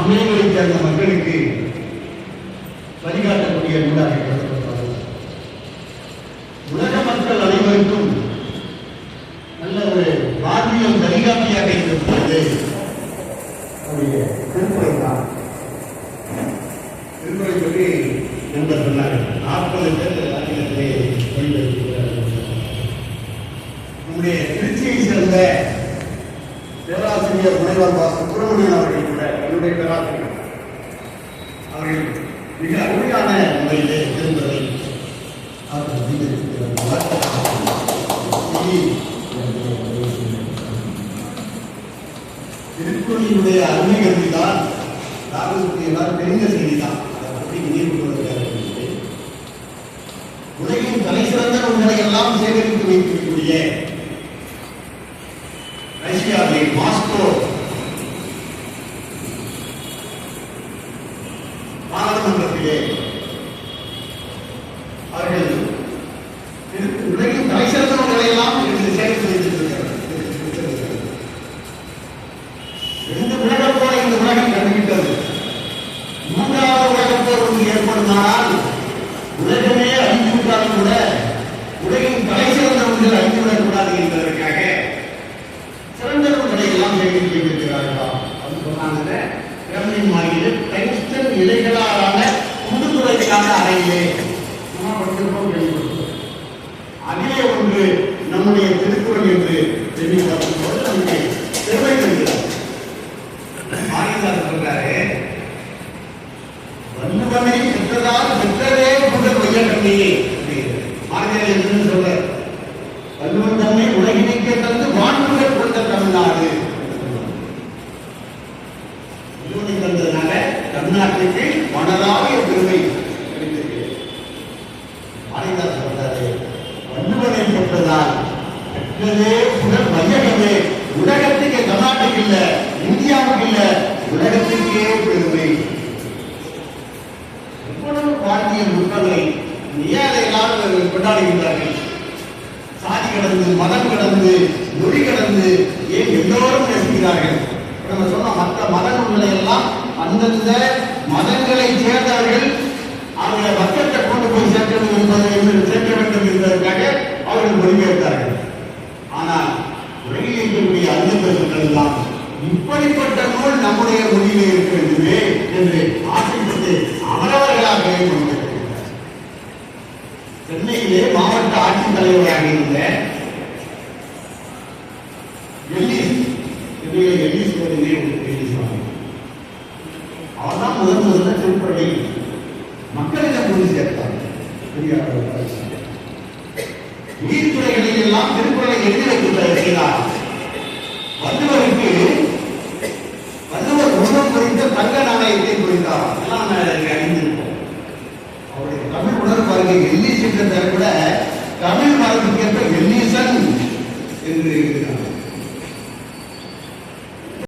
சமயங்களைச் சேர்ந்த மக்களுக்கு வழிகாட்டக்கூடிய நூலாக கருதப்படுகிறது. உலக மக்கள் அனைவருக்கும் நல்ல ஒரு வாழ்வியல் வழிகாட்டியாக இருப்பது அவருடைய திருக்குறை தான். திருக்குறை பற்றி நண்பர் சொன்னார்கள் நாற்பது பேர் ஆங்கிலத்திலே மொழிபெயர்க்கிறார்கள் நம்முடைய திருச்சியை சேர்ந்த பேராசிரியர் முனைவர் சுப்பிரமணியன் அவர்கள் கூட பேராசிரியர் அவர்கள் மிக அருமையான முறையிலே இருந்ததை அவர்கள் செய்திருக்கிறார்கள். திருக்குறளினுடைய அருமை கருதிதான் ராகுலுக்கு எல்லாரும் தெரிந்த செய்தி தான் அதை பற்றி நினைவு கொள்வதற்காக உலகின் தலை சிறந்த நூல்களை எல்லாம் சேகரித்து வைத்திருக்கக்கூடிய ரஷ்யாவில் மாஸ்கோ அவர்கள் உலகின் தலை எல்லாம் இன்று சேகரித்து வைத்திருக்கிறார்கள் ரெண்டு இந்த உலகம் கண்டுவிட்டது மூன்றாவது உலகம் போர் ஒன்று ஏற்படுமானால் உலகமே கூட உலகின் தலை சிறந்த ஒன்றில் அழிந்து என்பதற்காக சிறந்த எல்லாம் வைத்திருக்கிறார்களா அது சொன்னாங்க கிரமின் மாளிகையில் டங்ஸ்டன் இலைகளாலான புதுத்துறைக்கான அறையிலே திருப்பம் அதிலே ஒன்று நம்முடைய திருக்குறள் என்று சொல்லி பார்க்கும்போது நமக்கு பெருமை தருகிறது. மாரிதாஸ் சொல்றாரு? வள்ளுவனை பெற்றதால் பெற்றதே புகழ் வையகமே மாரிதாஸ் என்று சொல்ற தன்னை உலகினைக்கே தந்து வான்புகழ் கொண்ட தமிழ்நாடு உடல் புகழ் உலகத்துக்கு தமிழ்நாட்டுக்கு இல்ல இந்தியாவுக்கு இல்ல உலகத்துக்கே பெருமை. எவ்வளவு பாரதிய நுட்பங்களை ஏன் எல்லாரும் கொண்டாடுகின்றார்கள். சாதி கடந்து மதம் கடந்து மொழி கடந்து ஏன் எல்லோரும் நேசிக்கிறார்கள்? நம்ம சொன்ன மற்ற மதங்களை எல்லாம் அந்தந்த மதங்களை சேர்ந்தவர்கள் அவர்களை மக்கள்கிட்ட கொண்டு போய் சேர்க்க வேண்டும் என்பதை என்று சேர்க்க வேண்டும் என்பதற்காக அவர்கள் மொழிபெயர்த்தார்கள். இப்படிப்பட்ட நூல் நம்முடைய மொழியிலே இருக்க என்று ஆசைப்பட்டு அவரவர்களாக சென்னையிலே மாவட்ட ஆட்சித்தலைவராக இருந்த எல்லிஸ் சென்னையில எல்லிஸ் கோவிலே எல்லிஸ் முதன் முதல்ல திருப்பதி மக்களிடம் கொண்டு சேர்த்தார். பெரியார் நீர்த்துறைகளில் எல்லாம் திருக்குறளை எழுதி தமிழ் உணர்வு என்ற கூட தமிழ் மரபுக்கேற்ப எல்லிசன் என்று எழுதினார்